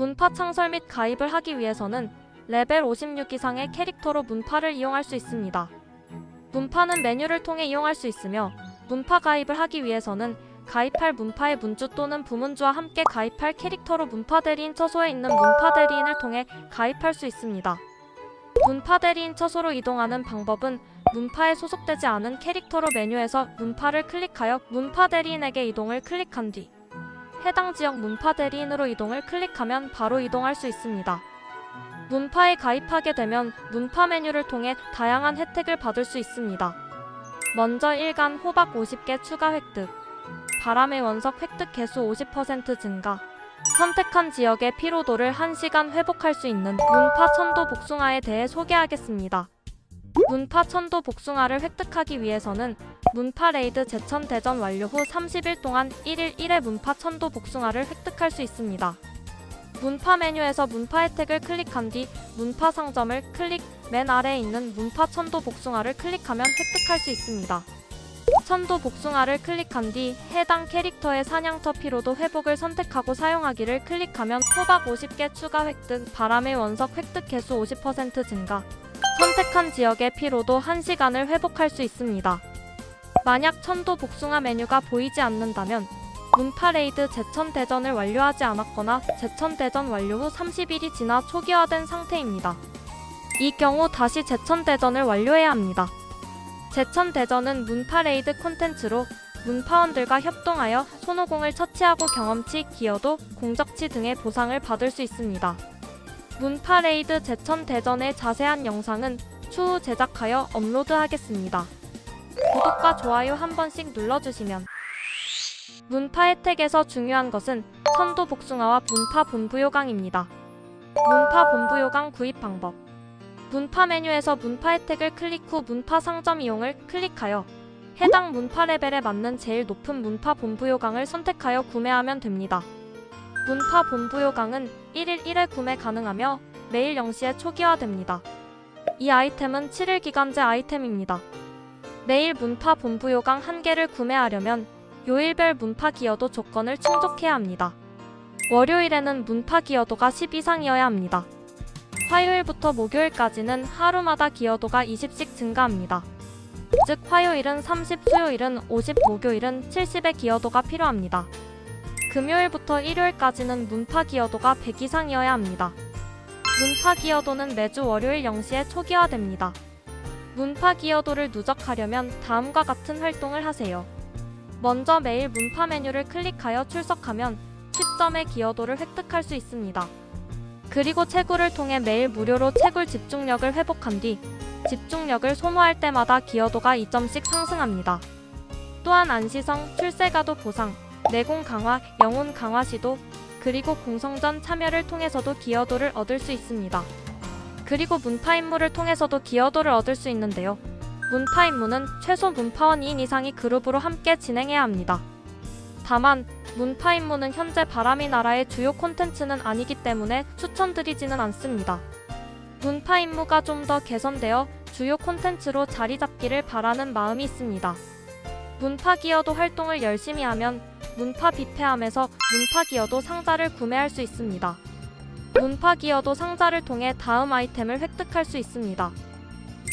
문파 창설 및 가입을 하기 위해서는 레벨 56 이상의 캐릭터로 문파를 이용할 수 있습니다. 문파는 메뉴를 통해 이용할 수 있으며 문파 가입을 하기 위해서는 가입할 문파의 문주 또는 부문주와 함께 가입할 캐릭터로 문파 대리인 처소에 있는 문파 대리인을 통해 가입할 수 있습니다. 문파 대리인 처소로 이동하는 방법은 문파에 소속되지 않은 캐릭터로 메뉴에서 문파를 클릭하여 문파 대리인에게 이동을 클릭한 뒤 해당 지역 문파 대리인으로 이동을 클릭하면 바로 이동할 수 있습니다. 문파에 가입하게 되면 문파 메뉴를 통해 다양한 혜택을 받을 수 있습니다. 먼저 일간 호박 50개 추가 획득, 바람의 원석 획득 개수 50% 증가, 선택한 지역의 피로도를 1시간 회복할 수 있는 문파 천도 복숭아에 대해 소개하겠습니다. 문파 천도 복숭아를 획득하기 위해서는 문파 레이드 제천 대전 완료 후 30일 동안 1일 1회 문파 천도 복숭아를 획득할 수 있습니다. 문파 메뉴에서 문파 혜택을 클릭한 뒤 문파 상점을 클릭 맨 아래에 있는 문파 천도 복숭아를 클릭하면 획득할 수 있습니다. 천도 복숭아를 클릭한 뒤 해당 캐릭터의 사냥터 피로도 회복을 선택하고 사용하기를 클릭하면 호박 50개 추가 획득, 바람의 원석 획득 개수 50% 증가, 선택한 지역의 피로도 1시간을 회복할 수 있습니다. 만약 천도 복숭아 메뉴가 보이지 않는다면 문파 레이드 제천 대전을 완료하지 않았거나 제천 대전 완료 후 30일이 지나 초기화된 상태입니다. 이 경우 다시 제천 대전을 완료해야 합니다. 제천 대전은 문파 레이드 콘텐츠로 문파원들과 협동하여 손오공을 처치하고 경험치, 기여도, 공적치 등의 보상을 받을 수 있습니다. 문 파 레이드 제천 대전의 자세한 영상은 추후 제작하여 업로드하겠습니다. 구독과 좋아요 한 번씩 눌러주시면 문파 혜택에서 중요한 것은 천도 복숭아와 문파 본부요강입니다. 문파 본부요강 구입 방법 문파 메뉴에서 문파 혜택을 클릭 후 문파 상점 이용을 클릭하여 해당 문파 레벨에 맞는 제일 높은 문파 본부요강을 선택하여 구매하면 됩니다. 문파 본부 요강은 1일 1회 구매 가능하며 매일 0시에 초기화됩니다. 이 아이템은 7일 기간제 아이템입니다. 매일 문파 본부 요강 한 개를 구매하려면 요일별 문파 기여도 조건을 충족해야 합니다. 월요일에는 문파 기여도가 10 이상이어야 합니다. 화요일부터 목요일까지는 하루마다 기여도가 20씩 증가합니다. 즉 화요일은 30, 수요일은 50, 목요일은 70의 기여도가 필요합니다. 금요일부터 일요일까지는 문파 기여도가 100 이상이어야 합니다. 문파 기여도는 매주 월요일 0시에 초기화됩니다. 문파 기여도를 누적하려면 다음과 같은 활동을 하세요. 먼저 매일 문파 메뉴를 클릭하여 출석하면 10점의 기여도를 획득할 수 있습니다. 그리고 채굴을 통해 매일 무료로 채굴 집중력을 회복한 뒤 집중력을 소모할 때마다 기여도가 2점씩 상승합니다. 또한 안시성, 출세가도 보상, 내공 강화, 영혼 강화 시도, 그리고 공성전 참여를 통해서도 기여도를 얻을 수 있습니다. 그리고 문파 임무를 통해서도 기여도를 얻을 수 있는데요. 문파 임무는 최소 문파원 2인 이상이 그룹으로 함께 진행해야 합니다. 다만 문파 임무는 현재 바람이 나라의 주요 콘텐츠는 아니기 때문에 추천드리지는 않습니다. 문파 임무가 좀 더 개선되어 주요 콘텐츠로 자리 잡기를 바라는 마음이 있습니다. 문파 기여도 활동을 열심히 하면 문파 뷔페함에서 문파 기여도 상자를 구매할 수 있습니다. 문파 기여도 상자를 통해 다음 아이템을 획득할 수 있습니다.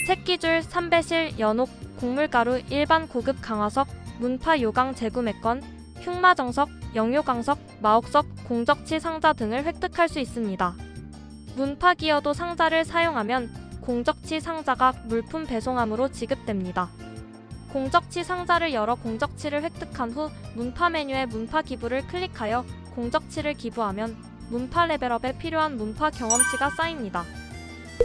새끼줄, 삼배실, 연옥, 곡물가루, 일반 고급 강화석, 문파 요강 재구매권, 흉마정석, 영요강석, 마옥석, 공적치 상자 등을 획득할 수 있습니다. 문파 기여도 상자를 사용하면 공적치 상자가 물품 배송함으로 지급됩니다. 공적치 상자를 열어 공적치를 획득한 후 문파 메뉴의 문파 기부를 클릭하여 공적치를 기부하면 문파 레벨업에 필요한 문파 경험치가 쌓입니다.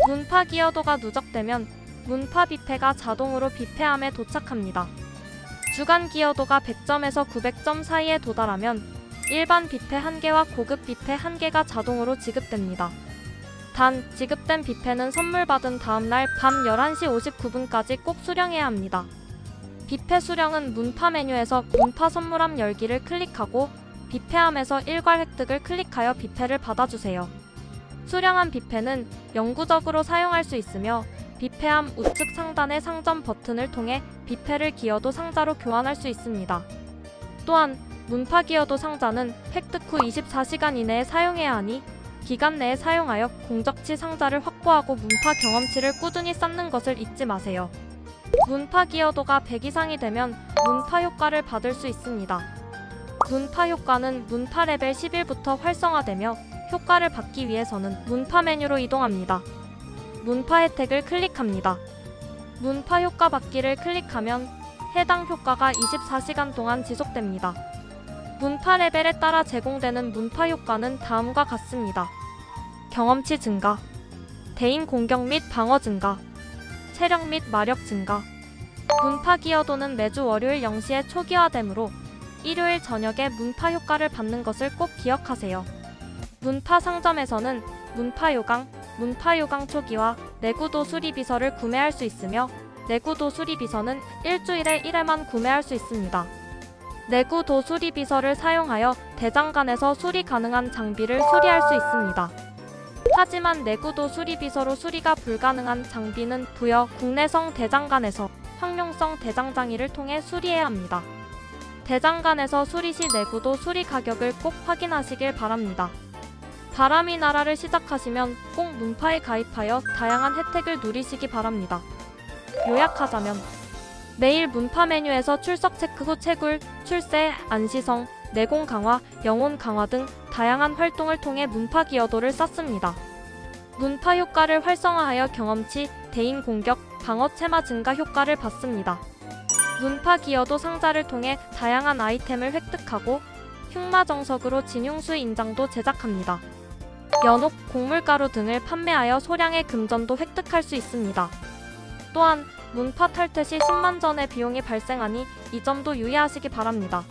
문파 기여도가 누적되면 문파 뷔페가 자동으로 뷔페함에 도착합니다. 주간 기여도가 100점에서 900점 사이에 도달하면 일반 뷔페 1개와 고급 뷔페 1개가 자동으로 지급됩니다. 단, 지급된 뷔페는 선물 받은 다음날 밤 11시 59분까지 꼭 수령해야 합니다. 뷔페 수령은 문파 메뉴에서 문파 선물함 열기를 클릭하고 뷔페함에서 일괄 획득을 클릭하여 뷔페를 받아주세요. 수령한 뷔페는 영구적으로 사용할 수 있으며 뷔페함 우측 상단의 상점 버튼을 통해 뷔페를 기여도 상자로 교환할 수 있습니다. 또한 문파 기여도 상자는 획득 후 24시간 이내에 사용해야 하니 기간 내에 사용하여 공적치 상자를 확보하고 문파 경험치를 꾸준히 쌓는 것을 잊지 마세요. 문파 기여도가 100 이상이 되면 문파 효과를 받을 수 있습니다. 문파 효과는 문파 레벨 11부터 활성화되며 효과를 받기 위해서는 문파 메뉴로 이동합니다. 문파 혜택을 클릭합니다. 문파 효과 받기를 클릭하면 해당 효과가 24시간 동안 지속됩니다. 문파 레벨에 따라 제공되는 문파 효과는 다음과 같습니다. 경험치 증가, 대인 공격 및 방어 증가, 체력 및 마력 증가. 문파 기여도는 매주 월요일 0시에 초기화되므로 일요일 저녁에 문파 효과를 받는 것을 꼭 기억하세요. 문파 상점에서는 문파 요강, 문파 요강 초기화, 내구도 수리비서를 구매할 수 있으며 내구도 수리비서는 일주일에 1회만 구매할 수 있습니다. 내구도 수리비서를 사용하여 대장간에서 수리 가능한 장비를 수리할 수 있습니다. 하지만 내구도 수리비서로 수리가 불가능한 장비는 부여 국내성 대장간에서 황룡성 대장장이를 통해 수리해야 합니다. 대장간에서 수리 시 내구도 수리 가격을 꼭 확인하시길 바랍니다. 바람이 나라를 시작하시면 꼭 문파에 가입하여 다양한 혜택을 누리시기 바랍니다. 요약하자면 매일 문파 메뉴에서 출석 체크 후 채굴, 출세, 안시성, 내공 강화, 영혼 강화 등 다양한 활동을 통해 문파 기여도를 쌓습니다. 문파 효과를 활성화하여 경험치, 대인 공격, 방어 체마 증가 효과를 받습니다. 문파 기여도 상자를 통해 다양한 아이템을 획득하고 흉마 정석으로 진흉수 인장도 제작합니다. 연옥, 곡물가루 등을 판매하여 소량의 금전도 획득할 수 있습니다. 또한 문파 탈퇴 시 10만 전의 비용이 발생하니 이 점도 유의하시기 바랍니다.